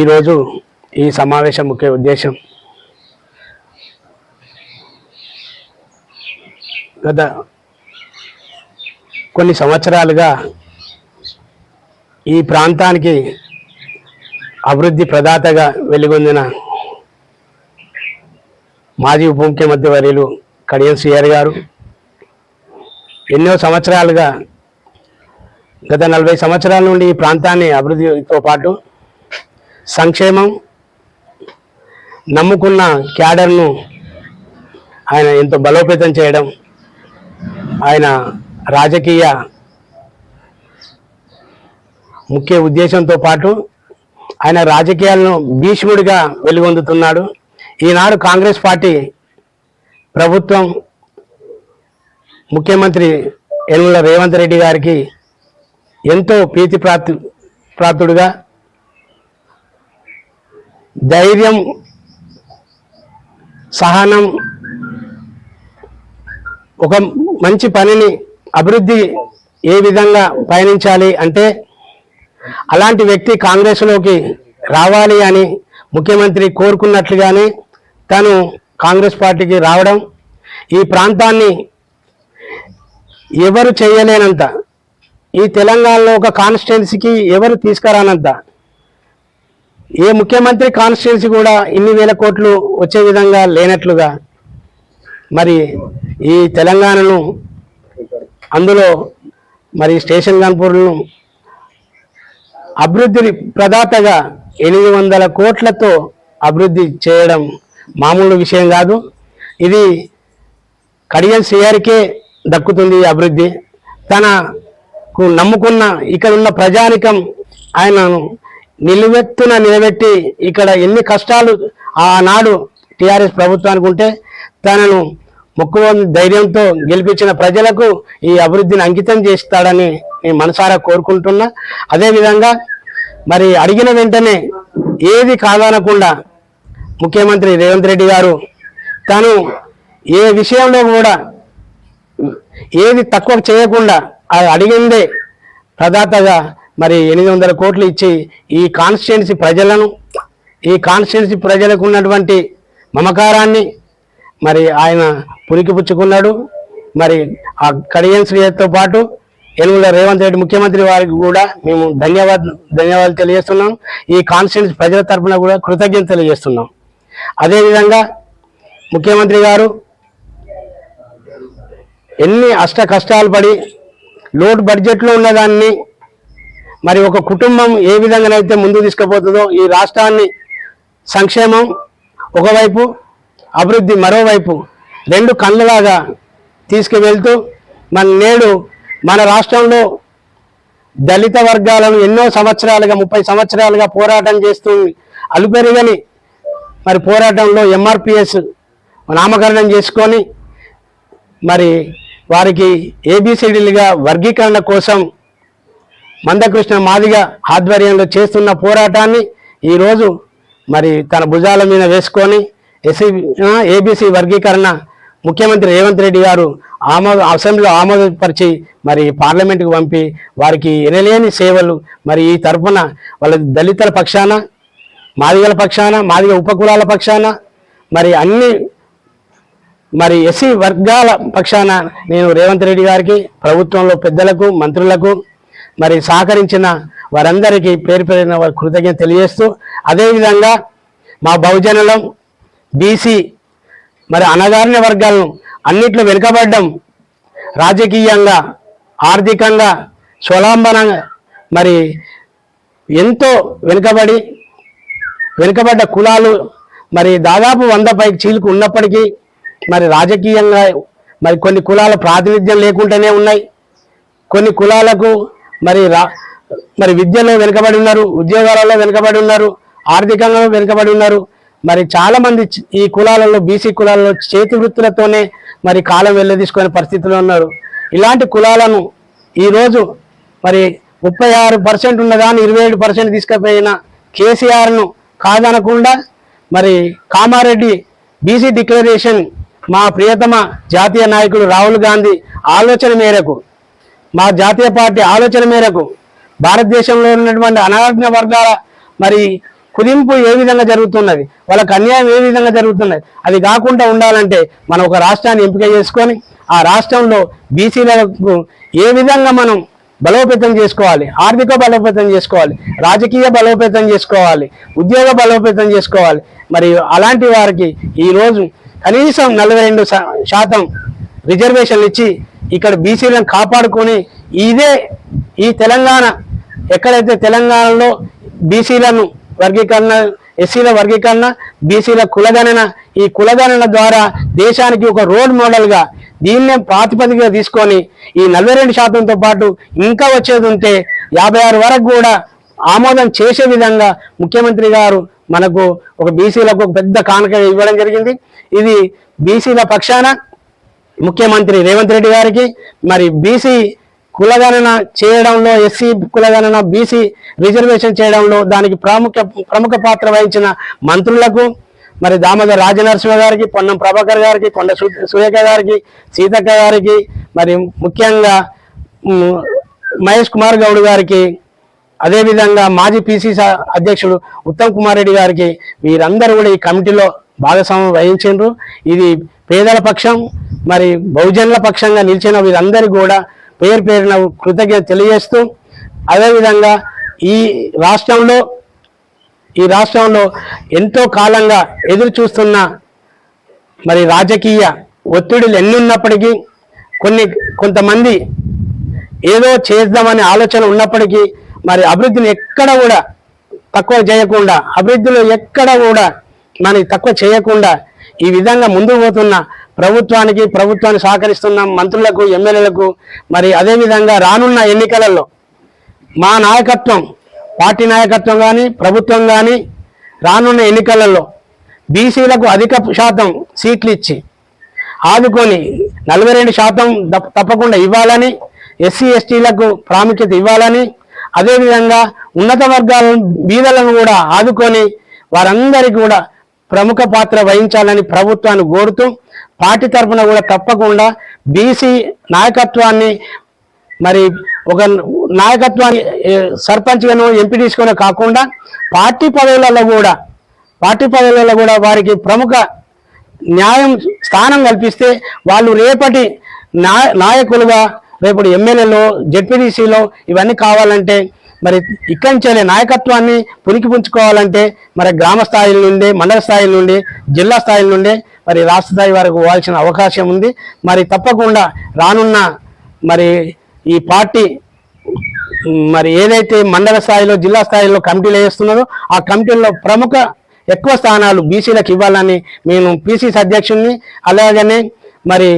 ఈరోజు ఈ సమావేశం ముఖ్య ఉద్దేశం. గత కొన్ని సంవత్సరాలుగా ఈ ప్రాంతానికి అభివృద్ధి ప్రదాతగా వెలుగొందిన మాజీ ఉప ముఖ్యమంత్రి వర్యులు కడియం శ్రీహరి గారు. ఎన్నో సంవత్సరాలుగా గత నలభై సంవత్సరాల నుండి ఈ ప్రాంతాన్ని అభివృద్ధితో పాటు సంక్షేమం నమ్ముకున్న క్యాడర్ను ఆయన ఎంతో బలోపేతం చేయడం ఆయన రాజకీయ ముఖ్య ఉద్దేశంతో పాటు ఆయన రాజకీయాలను భీష్ముడిగా వెలుగొందుతున్నాడు. ఈనాడు కాంగ్రెస్ పార్టీ ప్రభుత్వం ముఖ్యమంత్రి యనుల రేవంత్ రెడ్డి గారికి ఎంతో ప్రీతి ప్రాప్తి ప్రాప్తుడుగా ధైర్యం సహనం ఒక మంచి పనిని అభివృద్ధి ఏ విధంగా పయనించాలి అంటే అలాంటి వ్యక్తి కాంగ్రెస్లోకి రావాలి అని ముఖ్యమంత్రి కోరుకున్నట్లుగానే తను కాంగ్రెస్ పార్టీకి రావడం ఈ ప్రాంతాన్ని ఎవరు చేయలేనంత ఈ తెలంగాణలో ఒక కాన్స్టిట్యున్సీకి ఎవరు తీసుకురానంత ఏ ముఖ్యమంత్రి కాన్స్టిట్యున్సీ కూడా ఇన్ని వేల కోట్లు వచ్చే విధంగా లేనట్లుగా మరి ఈ తెలంగాణను అందులో మరి స్టేషన్ కాన్పూర్ను అభివృద్ధి ప్రదాతగా ఎనిమిది వందల కోట్లతో అభివృద్ధి చేయడం మామూలు విషయం కాదు. ఇది కడియం శ్రీహరికే దక్కుతుంది ఈ అభివృద్ధి. తనకు నమ్ముకున్న ఇక్కడ ఉన్న ప్రజానికం ఆయనను నిలువెత్తున నిలబెట్టి ఇక్కడ ఎన్ని కష్టాలు ఆనాడు టీఆర్ఎస్ ప్రభుత్వానికి ఉంటే తనను మొక్కువ ధైర్యంతో గెలిపించిన ప్రజలకు ఈ అభివృద్ధిని అంకితం చేస్తాడని నేను మనసారా కోరుకుంటున్నా. అదేవిధంగా మరి అడిగిన వెంటనే ఏది కాదనకుండా ముఖ్యమంత్రి రేవంత్ రెడ్డి గారు తను ఏ విషయంలో కూడా ఏది తక్కువ చేయకుండా అది అడిగిందే ప్రదాతగా మరి ఎనిమిది వందల కోట్లు ఇచ్చి ఈ కాన్స్టిట్యున్సీ ప్రజలను ఈ కాన్స్టిట్యున్సీ ప్రజలకు ఉన్నటువంటి మమకారాన్ని మరి ఆయన పురికిపుచ్చుకున్నాడు మరి ఆ కడియం శ్రీతో పాటు ఎనుగుల రేవంత్ రెడ్డి ముఖ్యమంత్రి వారికి కూడా మేము ధన్యవాద ధన్యవాదాలు తెలియజేస్తున్నాం. ఈ కాన్స్టిట్యున్సీ ప్రజల తరపున కూడా కృతజ్ఞత తెలియజేస్తున్నాం. అదేవిధంగా ముఖ్యమంత్రి గారు ఎన్ని అష్ట కష్టాలు పడి లోటు బడ్జెట్లో ఉన్నదాన్ని మరి ఒక కుటుంబం ఏ విధంగానైతే ముందు తీసుకుపోతుందో ఈ రాష్ట్రాన్ని సంక్షేమం ఒకవైపు అభివృద్ధి మరోవైపు రెండు కళ్ళలాగా తీసుకువెళ్తూ మన నేడు మన రాష్ట్రంలో దళిత వర్గాలను ఎన్నో సంవత్సరాలుగా ముప్పై సంవత్సరాలుగా పోరాటం చేస్తుంది. అలుపెరగని మరి పోరాటంలో ఎంఆర్పిఎస్ నామకరణం చేసుకొని మరి వారికి ఏబిసిడీలుగా వర్గీకరణ కోసం మందకృష్ణ మాదిగ ఆధ్వర్యంలో చేస్తున్న పోరాటాన్ని ఈరోజు మరి తన భుజాల మీద వేసుకొని ఎస్సీ ఏబీసీ వర్గీకరణ ముఖ్యమంత్రి రేవంత్ రెడ్డి గారు ఆమోద అసెంబ్లీలో ఆమోదపరిచి మరి పార్లమెంటుకు పంపి వారికి ఎనలేని సేవలు మరి ఈ తరఫున వాళ్ళ దళితుల పక్షాన మాదిగల పక్షాన మాదిగ ఉపకులాల పక్షాన మరి అన్ని మరి ఎస్సీ వర్గాల పక్షాన నేను రేవంత్ రెడ్డి గారికి ప్రభుత్వంలో పెద్దలకు మంత్రులకు మరి సహకరించిన వారందరికీ పేరు పేరిన వారి కృతజ్ఞత తెలియజేస్తూ అదేవిధంగా మా బహుజనులం బీసీ మరి అనగారిన వర్గాలను అన్నిట్లో వెనుకబడ్డం రాజకీయంగా ఆర్థికంగా స్వలంబనంగా మరి ఎంతో వెనుకబడి వెనుకబడ్డ కులాలు మరి దాదాపు వంద పైకి చీలుకు ఉన్నప్పటికీ మరి రాజకీయంగా మరి కొన్ని కులాల ప్రాతినిధ్యం లేకుండానే ఉన్నాయి. కొన్ని కులాలకు మరి రా మరి విద్యలో వెనుకబడి ఉన్నారు ఉద్యోగాలలో వెనుకబడి ఉన్నారు ఆర్థికంగా వెనుకబడి ఉన్నారు. మరి చాలా మంది ఈ కులాలలో బీసీ కులాలలో చేతి వృత్తులతోనే మరి కాలం వెళ్ళదీసుకునే పరిస్థితిలో ఉన్నారు. ఇలాంటి కులాలను ఈరోజు మరి ముప్పై ఆరు పర్సెంట్ ఉన్నదాన్ని ఇరవై ఏడు పర్సెంట్ తీసుకుపోయిన కేసీఆర్ను కాదనకుండా మరి కామారెడ్డి బీసీ డిక్లరేషన్ మా ప్రియతమ జాతీయ నాయకుడు రాహుల్ గాంధీ ఆలోచన మేరకు మా జాతీయ పార్టీ ఆలోచన మేరకు భారతదేశంలో ఉన్నటువంటి అనారోగ్య వర్గాల మరి కుదింపు ఏ విధంగా జరుగుతున్నది? వాళ్ళకి అన్యాయం ఏ విధంగా జరుగుతున్నది? అది కాకుండా ఉండాలంటే మనం ఒక రాష్ట్రాన్ని ఎంపిక చేసుకొని ఆ రాష్ట్రంలో బీసీలకు ఏ విధంగా మనం బలోపేతం చేసుకోవాలి? ఆర్థిక బలోపేతం చేసుకోవాలి? రాజకీయ బలోపేతం చేసుకోవాలి? ఉద్యోగ బలోపేతం చేసుకోవాలి? మరి అలాంటి వారికి ఈరోజు కనీసం నలభై రెండు శాతం రిజర్వేషన్లు ఇచ్చి ఇక్కడ బీసీలను కాపాడుకొని ఇదే ఈ తెలంగాణ ఎక్కడైతే తెలంగాణలో బీసీలను వర్గీకరణ ఎస్సీల వర్గీకరణ బీసీల కులగణన ఈ కులగణన ద్వారా దేశానికి ఒక రోల్ మోడల్గా దీన్నే ప్రాతిపదికగా తీసుకొని ఈ నలభై రెండు శాతంతో పాటు ఇంకా వచ్చేది ఉంటే యాభై ఆరు వరకు కూడా ఆమోదం చేసే విధంగా ముఖ్యమంత్రి గారు మనకు ఒక బీసీలకు ఒక పెద్ద కానుక ఇవ్వడం జరిగింది. ఇది బీసీల పక్షాన ముఖ్యమంత్రి రేవంత్ రెడ్డి గారికి మరి బీసీ కులగణన చేయడంలో ఎస్సీ కులగణన బీసీ రిజర్వేషన్ చేయడంలో దానికి ప్రాముఖ్య ప్రముఖ పాత్ర వహించిన మంత్రులకు మరి దామోదర రాజనరసింహ గారికి పొన్నం ప్రభాకర్ గారికి కొండ సురేఖ గారికి సీతక్క గారికి మరి ముఖ్యంగా మహేష్ కుమార్ గౌడ్ గారికి అదేవిధంగా మాజీ పిసిసి అధ్యక్షుడు ఉత్తమ్ కుమార్ రెడ్డి గారికి వీరందరూ కూడా ఈ కమిటీలో భాగస్వామ్యం వహించారు ఇది పేదల పక్షం మరి బహుజనుల పక్షంగా నిలిచిన వీరందరూ కూడా పేరు పేరున కృతజ్ఞత తెలియజేస్తూ అదేవిధంగా ఈ రాష్ట్రంలో ఈ రాష్ట్రంలో ఎంతో కాలంగా ఎదురు చూస్తున్న మరి రాజకీయ ఒత్తిడులు ఎన్నున్నప్పటికీ కొన్ని కొంతమంది ఏదో చేద్దామనే ఆలోచన ఉన్నప్పటికీ మరి అభివృద్ధిని ఎక్కడ కూడా తక్కువ చేయకుండా అభివృద్ధిలో ఎక్కడ కూడా మరి తక్కువ చేయకుండా ఈ విధంగా ముందుకు పోతున్న ప్రభుత్వానికి ప్రభుత్వాన్ని సహకరిస్తున్న మంత్రులకు ఎమ్మెల్యేలకు మరి అదేవిధంగా రానున్న ఎన్నికలలో మా నాయకత్వం పార్టీ నాయకత్వం కానీ ప్రభుత్వం కానీ రానున్న ఎన్నికలలో బీసీలకు అధిక శాతం సీట్లు ఇచ్చి ఆదుకొని నలభై రెండు శాతం తప్పకుండా ఇవ్వాలని ఎస్సీ ఎస్టీలకు ప్రాముఖ్యత ఇవ్వాలని అదేవిధంగా ఉన్నత వర్గాలను బీదలను కూడా ఆదుకొని వారందరికీ కూడా ప్రముఖ పాత్ర వహించాలని ప్రభుత్వాన్ని కోరుతూ పార్టీ తరఫున కూడా తప్పకుండా బీసీ నాయకత్వాన్ని మరి ఒక నాయకత్వాన్ని సర్పంచ్గాను ఎంపీ తీసుకునే కాకుండా పార్టీ పదవులలో కూడా పార్టీ పదవులలో కూడా వారికి ప్రముఖ న్యాయం స్థానం కల్పిస్తే వాళ్ళు రేపటి నాయకులుగా రేపటి ఎమ్మెల్యేలో జెడ్పీటీసీలో ఇవన్నీ కావాలంటే మరి ఇక్కడి నుంచి నాయకత్వాన్ని పునికి పుంచుకోవాలంటే మరి గ్రామ స్థాయి నుండి మండల స్థాయి నుండి జిల్లా స్థాయి నుండి మరి రాష్ట్ర స్థాయి వరకు పోవాల్సిన అవకాశం ఉంది. మరి తప్పకుండా రానున్న మరి ఈ పార్టీ మరి ఏదైతే మండల స్థాయిలో జిల్లా స్థాయిలో కమిటీలు వేస్తున్నదో ఆ కమిటీల్లో ప్రముఖ ఎక్కువ స్థానాలు బీసీలకు ఇవ్వాలని మేము పిసిసి అధ్యక్షుడిని అలాగనే మరి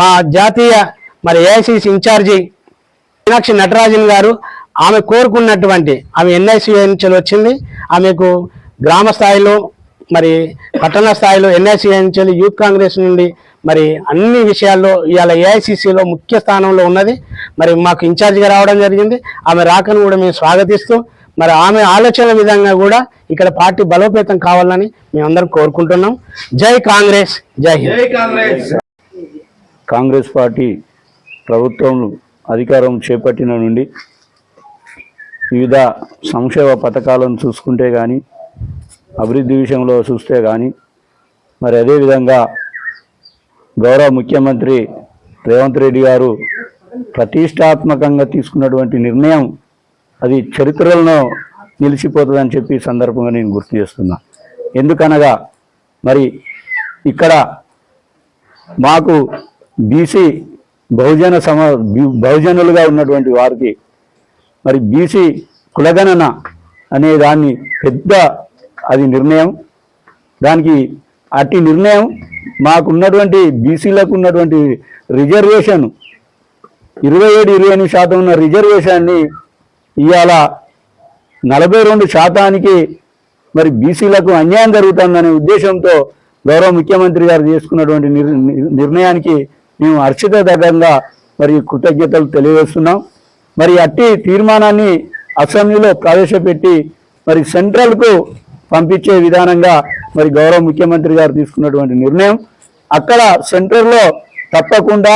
మా జాతీయ మరి ఏఐసిసి ఇన్ఛార్జి మీనాక్షి నటరాజన్ గారు ఆమె కోరుకున్నటువంటి ఆమె ఎన్ఐసి నుంచి వచ్చింది. ఆమెకు గ్రామ స్థాయిలో మరి పట్టణ స్థాయిలో ఎన్ఐసి నుంచి యూత్ కాంగ్రెస్ నుండి మరి అన్ని విషయాల్లో ఇవాళ ఏఐసిసిలో ముఖ్య స్థానంలో ఉన్నది. మరి మాకు ఇన్ఛార్జిగా రావడం జరిగింది. ఆమె రాకను కూడా మేము స్వాగతిస్తూ మరి ఆమె ఆలోచన విధంగా కూడా ఇక్కడ పార్టీ బలోపేతం కావాలని మేమందరం కోరుకుంటున్నాం. జై కాంగ్రెస్ జై హింద్. కాంగ్రెస్ పార్టీ ప్రభుత్వం అధికారం చేపట్టిన నుండి వివిధ సంక్షేమ పథకాలను చూసుకుంటే కానీ అభివృద్ధి విషయంలో చూస్తే కానీ మరి అదేవిధంగా గౌరవ ముఖ్యమంత్రి రేవంత్ రెడ్డి గారు ప్రతిష్టాత్మకంగా తీసుకున్నటువంటి నిర్ణయం అది చరిత్రలో నిలిచిపోతుందని చెప్పి సందర్భంగా నేను గుర్తు చేస్తున్నా. ఎందుకనగా మరి ఇక్కడ మాకు బీసీ బహుజన సమ బహుజనులుగా ఉన్నటువంటి వారికి మరి బీసీ కులగణన అనే దాన్ని పెద్ద అది నిర్ణయం. దానికి అట్టి నిర్ణయం మాకున్నటువంటి బీసీలకు ఉన్నటువంటి రిజర్వేషన్ ఇరవై ఏడు ఇరవై ఎనిమిది శాతం ఉన్న రిజర్వేషన్ని ఇవాళ నలభై రెండు శాతానికి మరి బీసీలకు అన్యాయం జరుగుతుందనే ఉద్దేశంతో గౌరవ ముఖ్యమంత్రి గారు చేసుకున్నటువంటి నిర్ణయానికి మేము హర్షితదగ్గంగా మరి కృతజ్ఞతలు తెలియజేస్తున్నాం. మరి అట్టి తీర్మానాన్ని అసెంబ్లీలో ప్రవేశపెట్టి మరి సెంట్రల్కు పంపించే విధానంగా మరి గౌరవ ముఖ్యమంత్రి గారు తీసుకున్నటువంటి నిర్ణయం. అక్కడ సెంట్రల్లో తప్పకుండా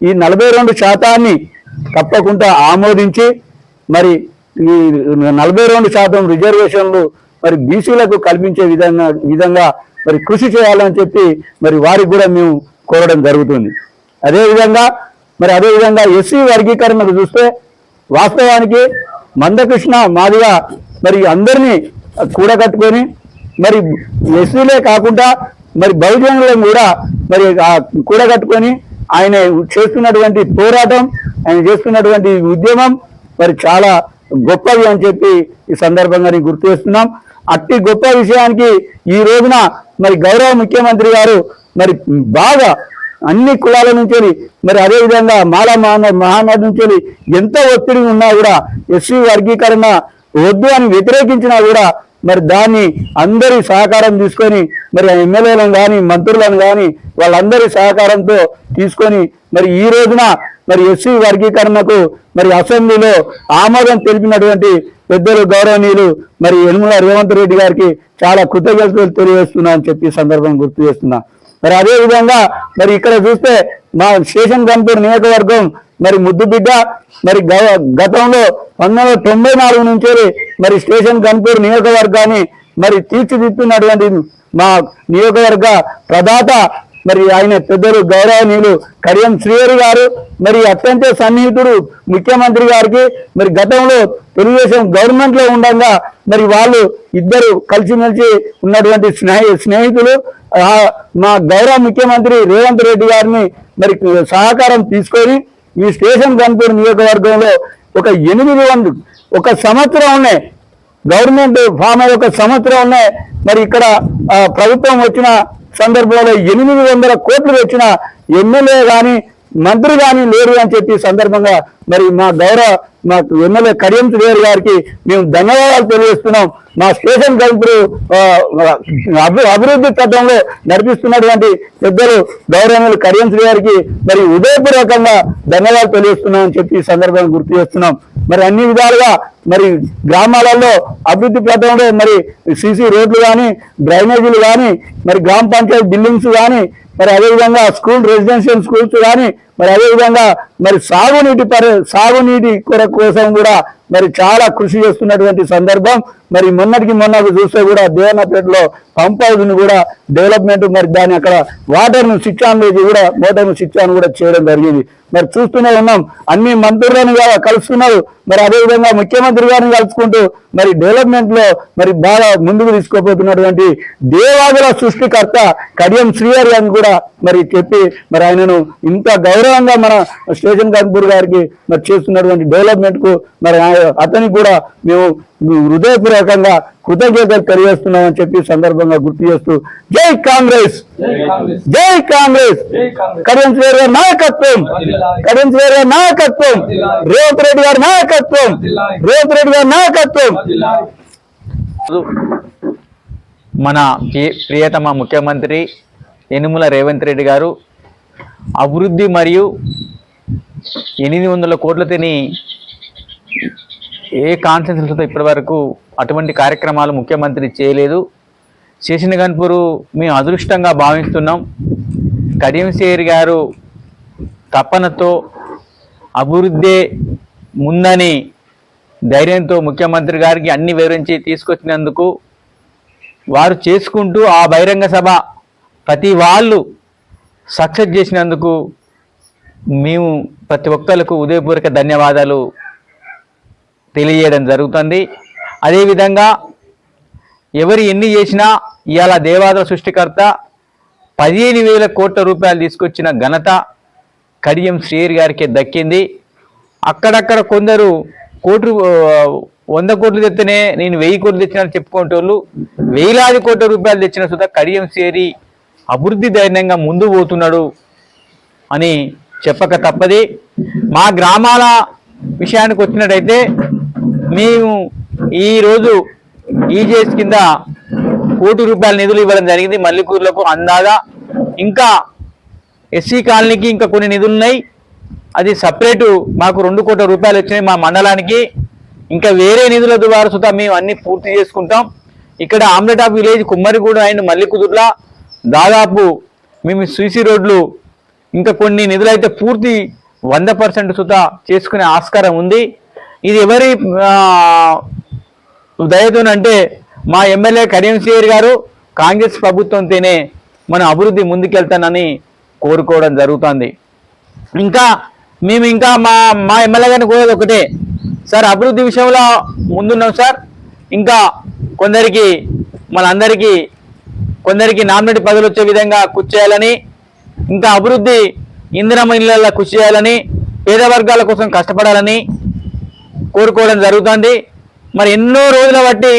ఈ నలభై రెండు శాతాన్ని తప్పకుండా ఆమోదించి మరి ఈ నలభై రెండు శాతం రిజర్వేషన్లు మరి బీసీలకు కల్పించే విధంగా విధంగా మరి కృషి చేయాలని చెప్పి మరి వారికి కూడా మేము కోరడం జరుగుతుంది. అదేవిధంగా మరి అదేవిధంగా ఎస్సీ వర్గీకరణకు చూస్తే వాస్తవానికి మందకృష్ణ మాదిగా మరి అందరినీ కూడగట్టుకొని మరి ఎస్సీలే కాకుండా మరి బహుజనులను కూడా మరి కూడగట్టుకొని ఆయన చేస్తున్నటువంటి పోరాటం ఆయన చేస్తున్నటువంటి ఉద్యమం మరి చాలా గొప్పది అని చెప్పి ఈ సందర్భంగా నేను గుర్తు చేస్తున్నాం. అట్టి గొప్ప విషయానికి ఈ రోజున మరి గౌరవ ముఖ్యమంత్రి గారు మరి బాగా అన్ని కులాల నుంచి మరి అదేవిధంగా మాల మహాన మహానాడు నుంచి ఎంత ఒత్తిడి ఉన్నా కూడా ఎస్సీ వర్గీకరణ వద్దు అని వ్యతిరేకించినా కూడా మరి దాన్ని అందరి సహకారం తీసుకొని మరి ఎమ్మెల్యేలను కానీ మంత్రులను కానీ వాళ్ళందరి సహకారంతో తీసుకొని మరి ఈ రోజున మరి ఎస్సీ వర్గీకరణకు మరి అసెంబ్లీలో ఆమోదం తెలిపినటువంటి పెద్దలు గౌరవనీయులు మరి యనుమల రేవంత్ రెడ్డి గారికి చాలా కృతజ్ఞతలు తెలియజేస్తున్నా అని చెప్పి సందర్భం గుర్తు చేస్తున్నా. మరి అదే విధంగా మరి ఇక్కడ చూస్తే మా స్టేషన్ గన్పూర్ నియోజకవర్గం మరి ముద్దు బిడ్డ మరి గ- గతంలో పంతొమ్మిది వందల తొంభై నాలుగు నుంచి మరి స్టేషన్ గన్పూర్ నియోజకవర్గాన్ని మరి తీర్చిదిద్దుతున్నటువంటి మా నియోజకవర్గ ప్రదాత మరి ఆయన పెద్దలు గౌరవనీయులు కడియం శ్రీహరి గారు మరి అత్యంత సన్నిహితుడు ముఖ్యమంత్రి గారికి మరి గతంలో తెలుగుదేశం గవర్నమెంట్లో ఉండగా మరి వాళ్ళు ఇద్దరు కలిసిమెలిసి ఉన్నటువంటి స్నేహి స్నేహితులు మా గౌరవ ముఖ్యమంత్రి రేవంత్ రెడ్డి గారిని మరి సహకారం తీసుకొని ఈ స్టేషన్ గన్పూర్ నియోజకవర్గంలో ఒక ఎనిమిది వందలు ఒక సంవత్సరం గవర్నమెంట్ ఫామ్ అయ్యి ఒక సంవత్సరం మరి ఇక్కడ ప్రభుత్వం వచ్చిన సందర్భంలో ఎనిమిది వందల కోట్లు తెచ్చిన ఎమ్మెల్యే కానీ మంత్రి కానీ లేరు అని చెప్పి సందర్భంగా మరి మా గౌరవ మా ఎమ్మెల్యే కడియం శ్రీహరి గారికి మేము ధన్యవాదాలు తెలియజేస్తున్నాం. మా స్టేషన్ గల్పురు అభి అభివృద్ధి చట్టంలో నడిపిస్తున్నటువంటి పెద్దలు గౌరవములు కడియం గారికి మరి ఉదయపూర్వకంగా ధన్యవాదాలు తెలియజేస్తున్నాం అని చెప్పి ఈ సందర్భంగా గుర్తు చేస్తున్నాం. మరి అన్ని విధాలుగా మరి గ్రామాలలో అభివృద్ధి పథంలో మరి సీసీ రోడ్లు కానీ డ్రైనేజీలు కానీ మరి గ్రామ పంచాయతీ బిల్డింగ్స్ కానీ మరి అదేవిధంగా స్కూల్ రెసిడెన్షియల్ స్కూల్స్ కానీ మరి అదేవిధంగా మరి సాగునీటి పరి సాగునీటి కొర కోసం కూడా మరి చాలా కృషి చేస్తున్నటువంటి సందర్భం. మరి మొన్నటికి మొన్న చూస్తే కూడా దేవన్నపేటలో పంప్ హౌస్ను కూడా డెవలప్మెంట్ మరి దాని అక్కడ వాటర్ను స్విచ్ ఆన్ చేసి కూడా మోటార్ను స్విచ్ ఆన్ కూడా చేయడం జరిగింది. మరి చూస్తూనే ఉన్నాం. అన్ని మంత్రులను కలుస్తున్నారు. మరి అదేవిధంగా ముఖ్యమంత్రి గారిని కలుసుకుంటూ మరి డెవలప్మెంట్లో మరి బాగా ముందుకు తీసుకోబోతున్నటువంటి దేవాదుల సృష్టికర్త కడియం శ్రీహరి అని కూడా మరి చెప్పి మరి ఆయనను ఇంత గౌరవంగా మన స్టేషన్ కాన్పూర్ గారికి మరి చేస్తున్నటువంటి డెవలప్మెంట్కు మరి ఆయన- అతనికి కూడా మేము హృదయపూర్వకంగా కృతజ్ఞతలు తెలియజేస్తున్నామని చెప్పి సందర్భంగా గుర్తు చేస్తూ జై కాంగ్రెస్! జై కాంగ్రెస్! కరెన్స్ వేరే నాయకత్వం! కరెన్స్ వేరే నాయకత్వం! రేవంత్ రెడ్డి గారి నాయకత్వం! రేవంత్ రెడ్డి గారి నాయకత్వం! మన ప్రియతమ ముఖ్యమంత్రి యనుమల రేవంత్ రెడ్డి గారు అభివృద్ధి మరియు ఎనిమిది వందల కోట్ల తిని ఏ కాన్సెన్సెస్తో ఇప్పటి వరకు అటువంటి కార్యక్రమాలు ముఖ్యమంత్రి చేయలేదు. చేసిన గన్పూరు మేము అదృష్టంగా భావిస్తున్నాం. కడియం గారు తపనతో అభివృద్ధే ముందని ధైర్యంతో ముఖ్యమంత్రి గారికి అన్ని వివరించి తీసుకొచ్చినందుకు వారు చేసుకుంటూ ఆ బహిరంగ సభ ప్రతి వాళ్ళు సక్సెస్ చేసినందుకు మేము ప్రతి ఒక్కరికి ఉదయపూర్వక ధన్యవాదాలు తెలియజేయడం జరుగుతుంది. అదేవిధంగా ఎవరు ఎన్ని చేసినా ఇవాళ దేవాదుల సృష్టికర్త పదిహేను వేల కోట్ల రూపాయలు తీసుకొచ్చిన ఘనత కడియం శ్రీయర్ గారికి దక్కింది. అక్కడక్కడ కొందరు కోట్లు వంద కోట్లు తెస్తేనే నేను వెయ్యి కోట్లు తెచ్చినా చెప్పుకుంటోళ్ళు వేలాది కోట్ల రూపాయలు తెచ్చిన సుధా కడియం సేరి అభివృద్ధి ధైర్యంగా ముందు పోతున్నాడు అని చెప్పక తప్పది. మా గ్రామాల విషయానికి వచ్చినట్టయితే మేము ఈరోజు ఈజేఎస్ కింద కోటి రూపాయల నిధులు ఇవ్వడం జరిగింది. మల్లికూరులకు అందాగా ఇంకా ఎస్సీ కాలనీకి ఇంకా కొన్ని నిధులు ఉన్నాయి. అది సపరేటు మాకు రెండు కోట్ల రూపాయలు వచ్చినాయి మా మండలానికి. ఇంకా వేరే నిధుల ద్వారా సుతా మేము అన్ని పూర్తి చేసుకుంటాం. ఇక్కడ hamlet of village Kummariguda and Mallikudurla దాదాపు మేము సీసీ రోడ్లు ఇంకా కొన్ని నిధులు అయితే పూర్తి వంద పర్సెంట్ సుతా చేసుకునే ఆస్కారం ఉంది. ఇది ఎవరి దయతోనంటే మా ఎమ్మెల్యే కరీం సీర్ గారు కాంగ్రెస్ ప్రభుత్వంతోనే మన అభివృద్ధి ముందుకెళ్తానని కోరుకోవడం జరుగుతుంది. ఇంకా మేము ఇంకా మా మా ఎమ్మెల్యే గారిని కోరేది ఒకటే. సార్ అభివృద్ధి విషయంలో ముందున్నాం సార్. ఇంకా కొందరికి మనందరికీ కొందరికి నామినేట్ పదవులు వచ్చే విధంగా కృషి చేయాలని ఇంకా అభివృద్ధి ఇంధన ఇళ్ళల్లో కృషి చేయాలని పేద వర్గాల కోసం కష్టపడాలని కోరుకోవడం జరుగుతుంది. మరి ఎన్నో రోజుల బట్టి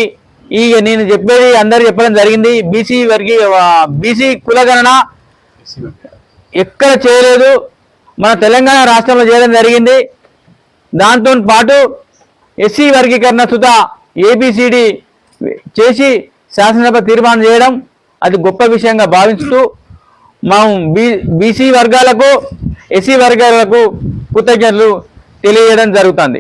ఈ నేను చెప్పేది అందరు చెప్పడం జరిగింది. బీసీ వర్గీ బీసీ కులగణన ఎక్కడ చేయలేదు. మన తెలంగాణ రాష్ట్రంలో చేయడం జరిగింది. దాంతో పాటు ఎస్సీ వర్గీకరణ సుత ఏబిసిడి చేసి శాసనసభ తీర్మానం చేయడం అది గొప్ప విషయంగా భావిస్తూ మనం బీ బీసీ వర్గాలకు ఎస్సీ వర్గాలకు కృతజ్ఞతలు తెలియజేయడం జరుగుతుంది.